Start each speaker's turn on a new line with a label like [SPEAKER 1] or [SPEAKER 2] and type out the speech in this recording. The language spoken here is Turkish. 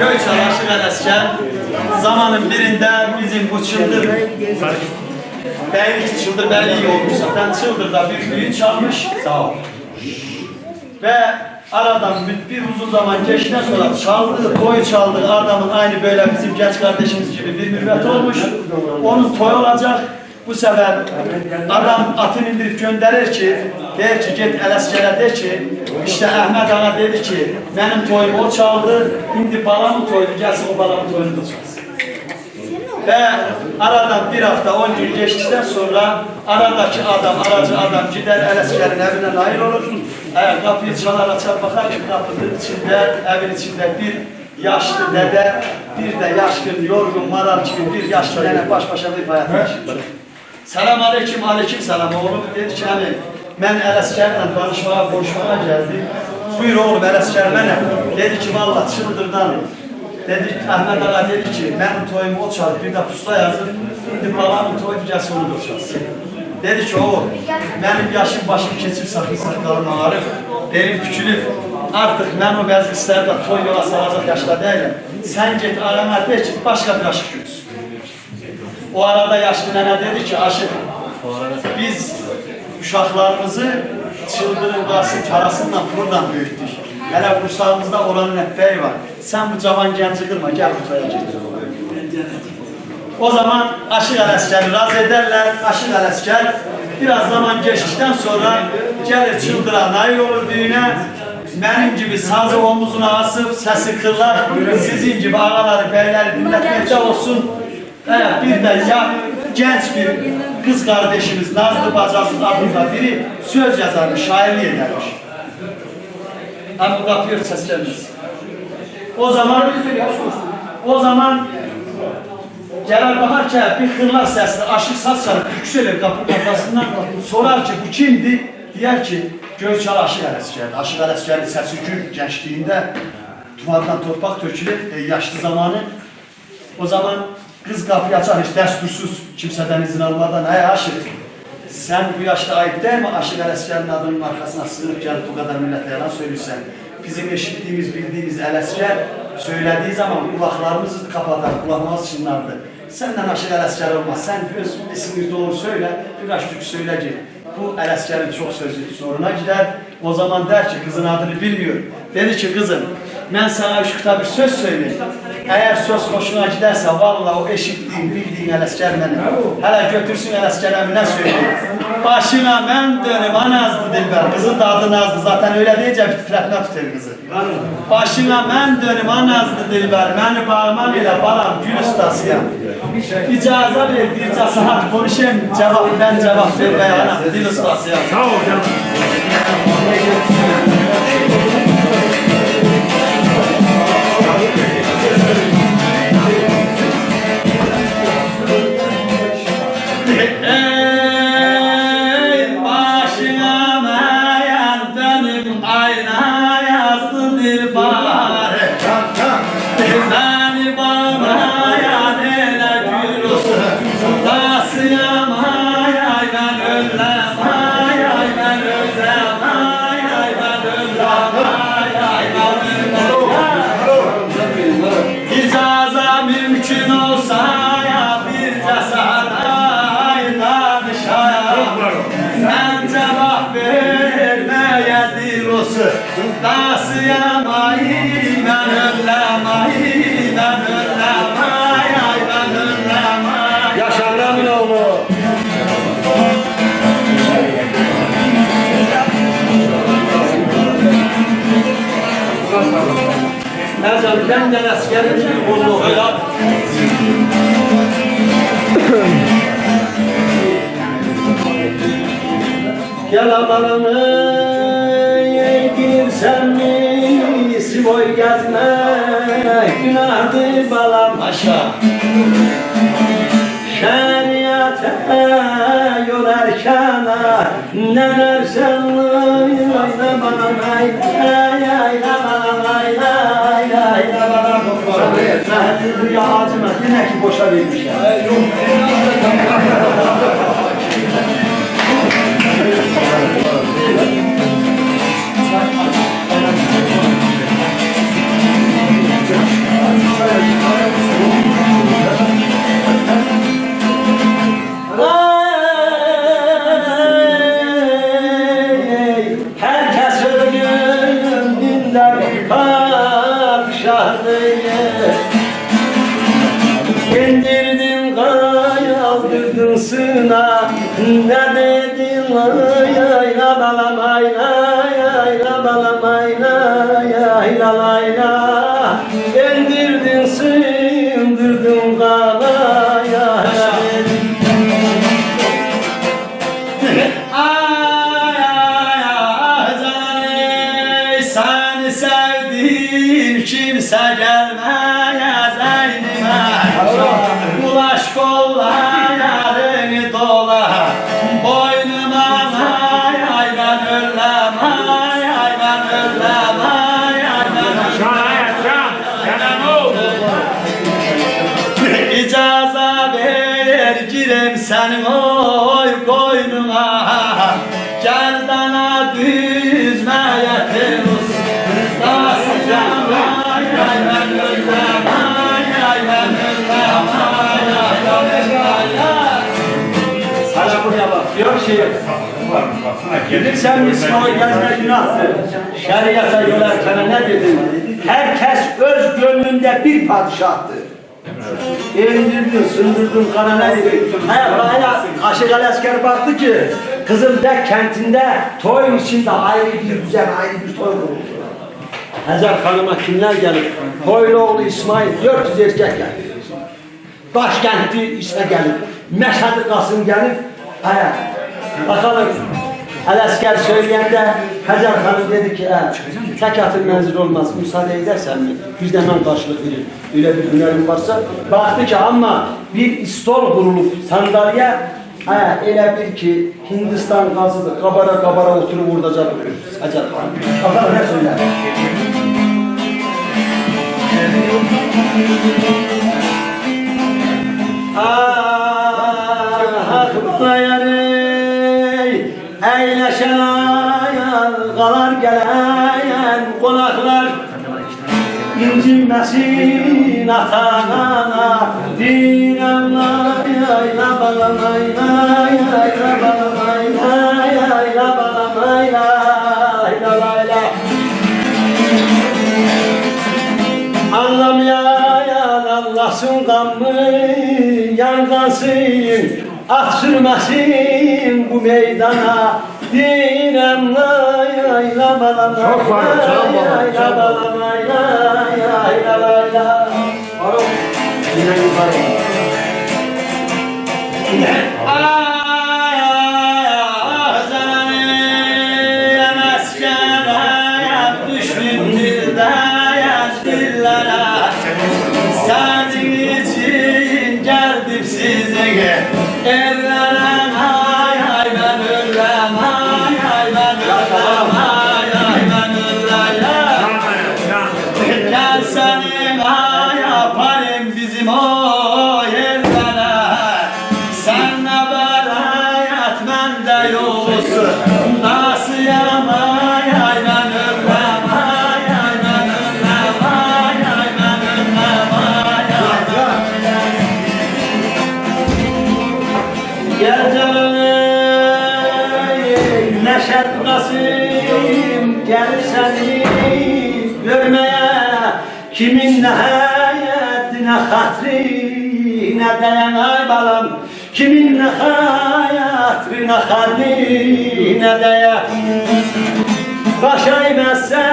[SPEAKER 1] Göyçal Aşık Asker zamanın birinde bizim bu çıldır Beylik çıldır beyliği olmuş zaten çıldırda bir düğün çalmış. Sağ ol. Ve aradan bir, bir uzun zaman geçtikten sonra çaldığı, toy çaldığı adamın aynı böyle bizim genç kardeşimiz gibi bir mürvet olmuş. Onun toy olacak. Bu sefer adam atını indirip gönderir ki, der ki git Ələsgərə de ki, işte Ahmet Ağa dedi ki, benim toyumu o çaldı, indi balamın toyunu gelsin o balamın toyunu da. Ve aradan bir hafta, on gün geçtikten sonra aradaki adam, aracı adam gider Ələsgərin evine nail olur. Eğer kapıyı çalar açar bakar ki kapının içinde, evin içinde bir yaşlı dede, bir de yaşkın, yorgun, maral gibi bir yaşlı nene baş başa bir hayat yaşıyor. Selam aleyküm, aleyküm selam oğlum. Dedi ki hani ben Ələsgərlə danışmağa, konuşmağa geldim. Buyur oğlum Ələsgər mənə. Dedi ki valla çıldırdan. Dedi Ahmet Ağa dedi ki benim toyumu o çalıp bir de pusula yazıp indi babamın toyu gelsin onu da çalsın. Dedi ki oğlum benim yaşım başım keçip sakın sakalım ağrır. Benim küçülüp artık ben o meclislerde toy yola salacak yaşta değilim. Sen git arana de ki başka bir aşık görsün. O arada yaşlı nene dedi ki aşık biz uşaqlarımızı çıldırın qalsın karasından buradan büyüttük. Hələ kursağımızda olanın ətbəyi var. Sen bu cavan genci kırma, gel bu toya git. O zaman Aşık Ələskeri razı ederler. Aşık Ələsker biraz zaman geçtikten sonra gelir çıldıra nail olur düğüne. Benim gibi sazı omuzuna asıp sesi kırlar. Sizin gibi ağaları, beyleri dinletmekte olsun. Evet, bir de ya genç bir kız kardeşimiz Nazlı Bacasız adında biri söz yazarmış, şairliği edermiş. Hem bu kapıyor seslenmez. O zaman o zaman Celal Bahar ki bir hırlar sesli aşık saz çalıp yükselir kapının arkasından sorar ki bu kimdi? Diyer ki Gölçal Aşık Ələsgər. Aşık Ələsgərin səsi gül gençliğinde duvardan torpaq tökülür e, yaşlı zamanı. O zaman kız kapıyı açar hiç destursuz kimseden izin almadan. Hey Aşık sen bu yaşta ayıp değil mi Aşık Ələsgərin adının arkasına sığınıp gelip bu kadar millete yalan söylüyorsan. Bizim eşittiğimiz, bildiğimiz Ələsgər söylediği zaman kulaklarımızı kapatar, kulağımız çınlardı. Senden Aşık Ələsgər olmaz. Sen öz ismini doğru söyle, birkaç türkü söyle ki bu Ələsgərin çok sözü soruna gider. O zaman der ki kızın adını bilmiyor. Dedi ki kızım ben sana üç kitap bir söz söyleyeyim. Eğer söz hoşuna giderse vallahi o eşittiğin, bildiğin Ələsgər benim. Hele götürsün Ələsgər emine söyleyeyim. Başına ben dönüm anazdı Dilber. Kızın da adı Nazlı. Zaten öyle deyince bir titretme tutar kızı. Başına ben dönüm anazdı Dilber. Beni bağırman ile balam gül ustasıyam. İcaza ver, bir saat konuşayım. Cevap ben cevap vermeye anam. Dil ustasıyam.
[SPEAKER 2] Sağ ol canım.
[SPEAKER 1] Olsun Nasıl yamayı ben önlem ay ben önlem ay ben önlem ay
[SPEAKER 2] Yaşar Raminoğlu.
[SPEAKER 1] Askerim gibi oldu hayat Gel amanımı günahtır balam. Aşağı Şeriate yol erkana Ne dersen ayna bana ayna ayna bana ayna ayna ayna bana Zahmetli rüya ağacına yine ki boşa vermiş ya.
[SPEAKER 2] Sına Ne dedin? Ay ay la balam ay ay ay la balam ay ay ay la lay la
[SPEAKER 1] girem senin oy koynuna Gel bana düzmeye temiz Nasıl ölmem ay ay ben ölmem
[SPEAKER 2] Hala buraya bak diyor ki Gelirsen İsmail gezme günahtır. Şeriata yönetkene ne dedin? Herkes öz gönlünde bir padişahtır. Eğindirdin, sındırdın kana ne dedin? Hayır, hala Aşık Ali asker baktı ki Kızılbek kentinde toy içinde ayrı bir düzen, ayrı bir toy kuruldu. Hazar Hanım'a kimler gelir? Toyluoğlu İsmail 400 erkek gelir. Başkenti işte gelir. Meşhedi Kasım gelir. Aya. Bakalım. Alasker söyleyende Hacer Hanım dedi ki ha, tek atın menzil olmaz. Müsaade edersen mi? Bir de ben karşılık veririm. Öyle bir hünerim varsa. Baktı ki ama bir istol kurulup sandalye Ha, elə bir ki Hindistan gazıdır. Kabara kabara oturup orada duruyor. Hacer Hanım. Bakalım ne söyler? Ah, bayan ey, eyleşen ayar, kalar gelen konaklar İncinmesin atanana, dinem lay ay la balam ay lay ay la balam ay lay ay la balam ay lay la lay la. Anlamayan Allah'sın gamı yandansın At sürmesin bu meydana. Dinem lay ay la balam
[SPEAKER 3] Çok var, çok var,
[SPEAKER 2] lay la
[SPEAKER 3] çok var.
[SPEAKER 2] balam ay lay ay
[SPEAKER 1] ben Gel
[SPEAKER 2] canım Neşet Kasım Gel seni görmeye. Kimin nihayetine hatrine değen ay balam. Kimin nihayetine hatrine değen Başay meseye